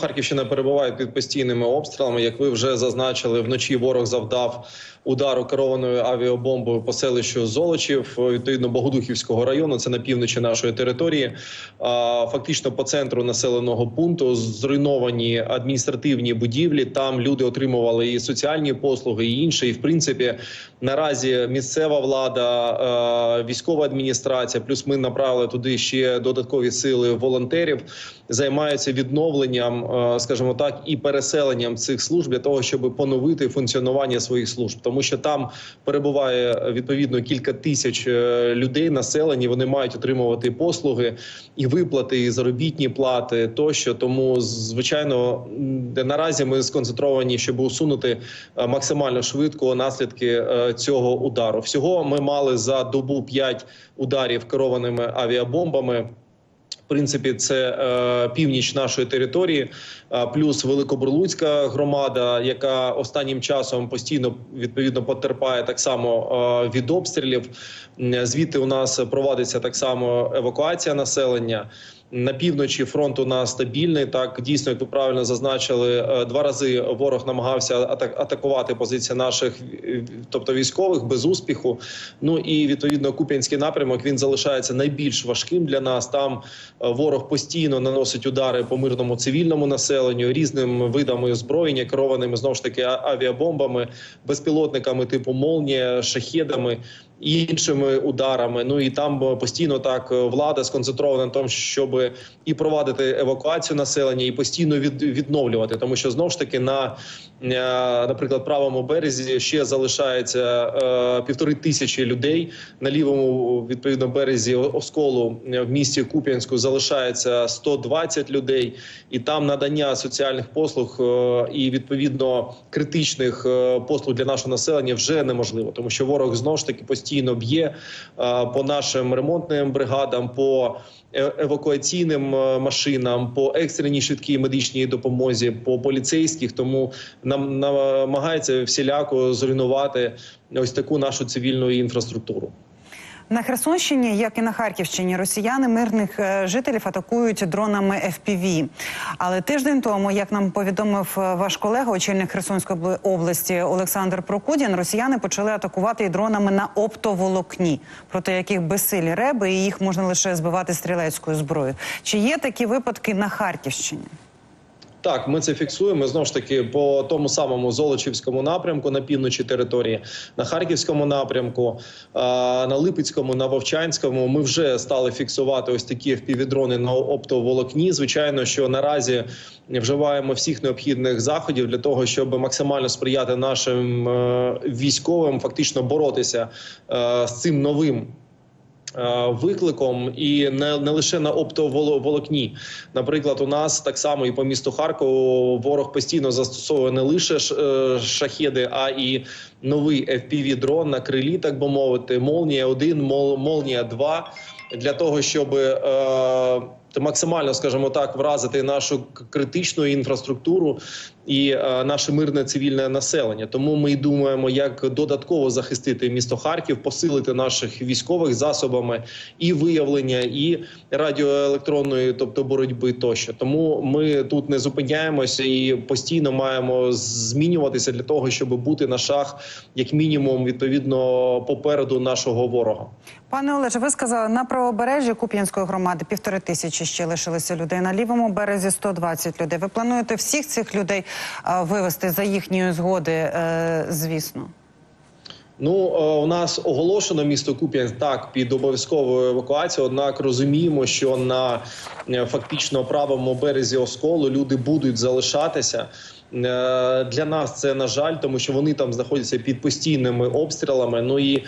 Харківщина перебуває під постійними обстрілами. Як ви вже зазначили, вночі ворог завдав удару керованою авіабомбою по селищу Золочів, відповідно Богодухівського району. Це на півночі нашої території. Фактично по центру населеного пункту зруйновані адміністративні будівлі. Там люди отримували і соціальні послуги, і інше. І в принципі, наразі місцева влада, е, військова адміністрація, плюс ми направили туди ще додаткові сили волонтерів, займаються відновленням, е, скажімо так, і переселенням цих служб для того, щоб поновити функціонування своїх служб, тому що там перебуває е, відповідно кілька тисяч е, людей, населені. Вони мають отримувати послуги і виплати, і заробітні плати тощо. Тому звичайно, наразі ми сконцентровані, щоб усунути е, максимально швидко наслідки е, цього удару. Всього ми мали за добу 5 ударів керованими авіабомбами. Принципі, це е, північ нашої території, е, плюс Великобурлуцька громада, яка останнім часом постійно відповідно потерпає так само е, від обстрілів. Звідти у нас проводиться так само евакуація населення. На півночі фронт у нас стабільний. Так дійсно, як ви правильно зазначили, е, два рази ворог намагався ата- атакувати позиції наших, е, тобто військових, без успіху. Ну і відповідно Куп'янський напрямок він залишається найбільш важким для нас. Там е, ворог постійно наносить удари по мирному цивільному населенню різними видами озброєння, керованими знову ж таки авіабомбами, безпілотниками типу молнія, шахедами. Іншими ударами, ну і там е, постійно так е, влада сконцентрована на тому, щоб і провадити евакуацію населення, і постійно від, відновлювати, тому що знову ж таки на е, наприклад правому березі ще залишається е, півтори тисячі людей. На лівому відповідно березі осколу в місті Куп'янську залишається 120 людей, і там надання соціальних послуг е, і відповідно критичних послуг для нашого населення вже неможливо, тому що ворог знову ж таки постійно б'є е, по нашим ремонтним бригадам, по е- евакуаційним е, машинам, по екстреній швидкій медичній допомозі, по поліцейських. Тому нам намагається всіляко зруйнувати ось таку нашу цивільну інфраструктуру. На Херсонщині, як і на Харківщині, росіяни мирних е, жителів атакують дронами FPV. Але тиждень тому, як нам повідомив е, ваш колега, очільник Херсонської області Олександр Прокудін, росіяни почали атакувати і дронами на оптоволокні, проти яких безсилі реби, і їх можна лише збивати стрілецькою зброєю. Чи є такі випадки на Харківщині? Так, ми це фіксуємо знову ж таки по тому самому Золочівському напрямку на півночі території, на Харківському напрямку, на Липецькому, на Вовчанському. Ми вже стали фіксувати ось такі впівдрони на оптоволокні. Звичайно, що наразі вживаємо всіх необхідних заходів для того, щоб максимально сприяти нашим е, військовим, фактично боротися е, з цим новим. Е, Викликом і не, не лише на оптоволокні. Наприклад, у нас так само і по місту Харкову ворог постійно застосовує не лише е, шахеди, а і новий fpv дрон на крилі, так би мовити, молнія 1 мол, молнія 2 для того, щоб е, максимально, скажімо так, вразити нашу критичну інфраструктуру і е, наше мирне цивільне населення. Тому ми думаємо, як додатково захистити місто Харків, посилити наших військових засобами і виявлення, і радіоелектронної, тобто боротьби тощо. Тому ми тут не зупиняємося і постійно маємо змінюватися для того, щоб бути на шаг, як мінімум, відповідно попереду нашого ворога. Пане Олеже, ви сказали на правобережжі Куп'янської громади півтори тисячі ще лишилися людей. На лівому березі 120 людей. Ви плануєте всіх цих людей а, вивести за їхньої згоди, е, звісно. Ну е, у нас оголошено місто Куп'янськ так під обов'язковою евакуацією. Однак розуміємо, що на е, фактично правому березі осколу люди будуть залишатися. Е, Для нас це на жаль, тому що вони там знаходяться під постійними обстрілами. Ну і е,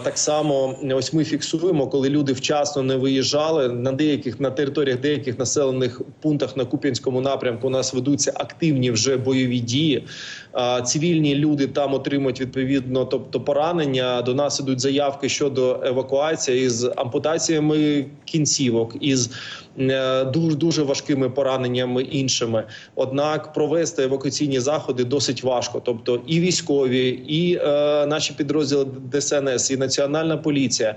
так само ось ми фіксуємо, коли люди вчасно не виїжджали на деяких на територіях деяких населених пунктах на Куп'янському напрямку. У нас ведуться активні вже бойові дії. Е, Цивільні люди там отримують відповідно, тобто поранення. До нас ідуть заявки щодо евакуації із ампутаціями кінцівок із дуже дуже важкими пораненнями іншими. Однак провести евакуаційні заходи досить важко. Тобто, і військові, і е, наші підрозділи ДСНС, і національна поліція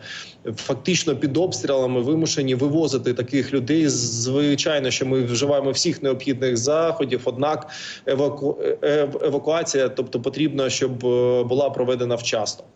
фактично під обстрілами вимушені вивозити таких людей. Звичайно, що ми вживаємо всіх необхідних заходів однак еваку... е- евакуація, тобто потрібно, щоб е, була проведена вчасно.